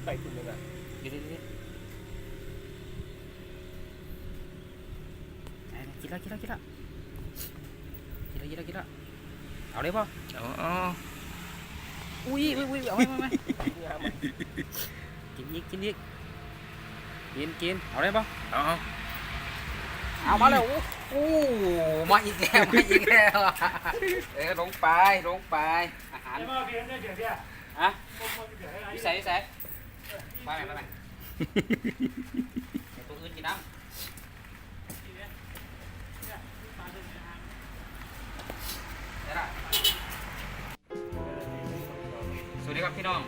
มันไปคุณเลยนะเดี๋ยวเดี๋ยวเดี๋ยวไหนๆกินแล้วกินแล้วกินแล้วกินแล้วกินแล้วกินแล้วเอาเลยป่ะอ๋ออุ้ยอุ้ยอุ้ยเอาไหมเอาไหมงามกินอีกกินอีกกินกินเอาเลยป่ะเอาเอามาแล้วโอ้โหมาอีกแล้วมาอีกแล้วเออลงไปลงไปอาหารเดี๋ยวมาเพียงได้เดี๋ยวเดี๋ยวอะผมคนเดี๋ยวให้วิสัยวิสัย ไปไหมไปไหมเดี๋ยวตัวอื่นกินน้ำเดี๋ยวละสวัสดีครับพี่น้อง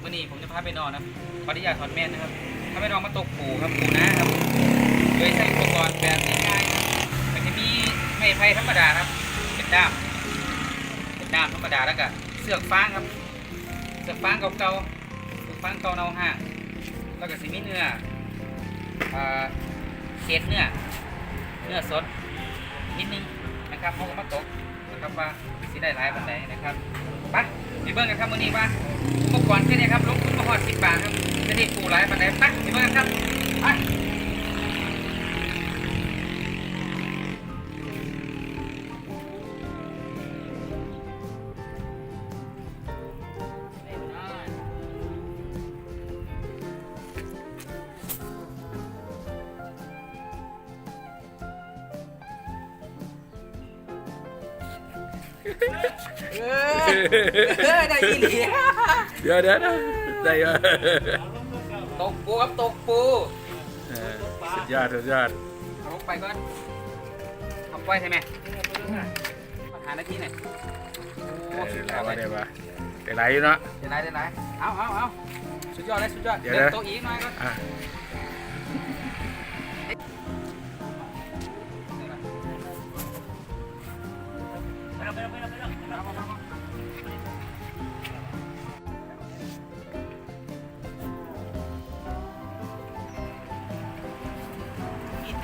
เมื่อนี้ผมจะพาไปนอนนะขออนุญาตถอนแม่นนะครับพาไปนอนมาตกปูครับปูนะครับโดยใช้อุปกรณ์แบบง่ายๆครับมันจะมีไม้ไผ่ธรรมดาครับ เป็นด้ามเป็นด้ามธรรมดาแล้วก็เสือกฟางครับเสือกฟางเก่าๆเสือกฟางเก่าเนาห้า แล้วก็สิมีเนื้ออ่าเศษเนื้อเนื้อสดนิดนึงนะครับเขามาตกนะครับว่าสิได้หลายปันไหนนะครับไปมีเบิ้งกันครับมื้อนี้ว่าอุปกรณ์แค่นี้ครับลงทุนมาหอดสิบบาทครับจะได้ปูหลายปันใดไปมีเบิ้งกันครับไป เออได้อีหลีเดี๋ยวเดี๋ยวเดี๋ยวได้เยอะตกปูครับตกปูเออสุดยอดสุดยอดเอาลงไปก่อนเอาไปใช่ไหมมาหาหน้าที่หน่อยเอโอ้อสุดยได้อดปะเลได้ยปะได้ไรอยู่เนาะได้ไรได้ไรเอาเอาเอาสุดยอดเลยสุดยอดเดี๋ยวนะ โต๊ะอีกหน่อยก่อนอะ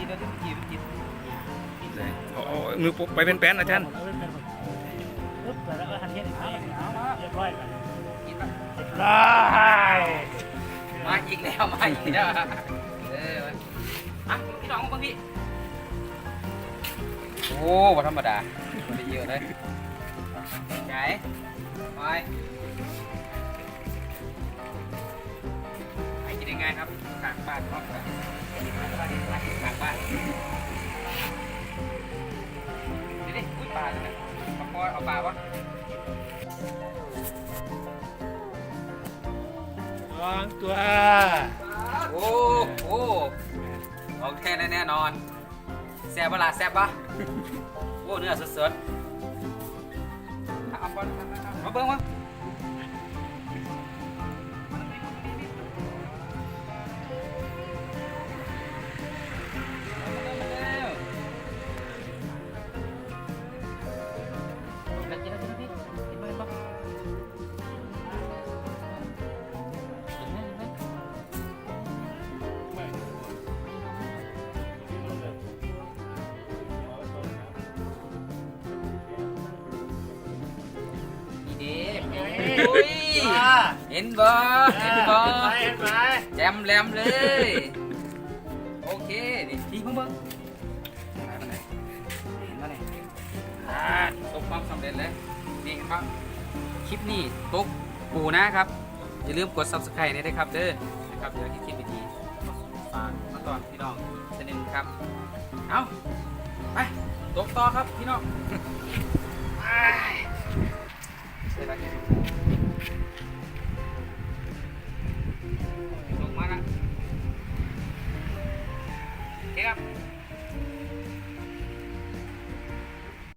กินดีแล้วกินกินได้เอาเอามือปุ๊บไปเป็นแป้นอาจารย์ ปึ๊บแต่แล้วก็หันเฮ็ดให้เรียบร้อยกันกินละได้มาอีกแล้วมาอีกแล้วเอออะพี่น้องบางพี่โอ้บ่ธรรมดาไม่ได้เยอะเลยไงไป ไปกินยังครับกลางบ้านครอบครัวกลางบ้านนี่ดิอุ้ยปลาเลยนะปลาปอเอาปลาวะวางตัวโอ้โหโอเคแน่แน่นอนแซ่บปะล่ะแซ่บปะโอ้เนื้อสดๆเอาบอลมาเบิ้งมา เห็นบ่เห็นบ่เห็นไหมแจมแหลมเลย โอเคนี่พี่เพิ่งเบิ่งไหนมาไหนเห็นมาไหนอ่าตกความสำเร็จเลยนี่เห็นปะคลิปนี้ตกปูนะครับ อย่าลืมกด subscribe นี่ด้วยครับเด้อนะครับเดี๋ยวที่คลิปดีๆฝากมาตอนพี่น้องชนิดครับ เอาไปตกต่อครับพี่น้องไครับ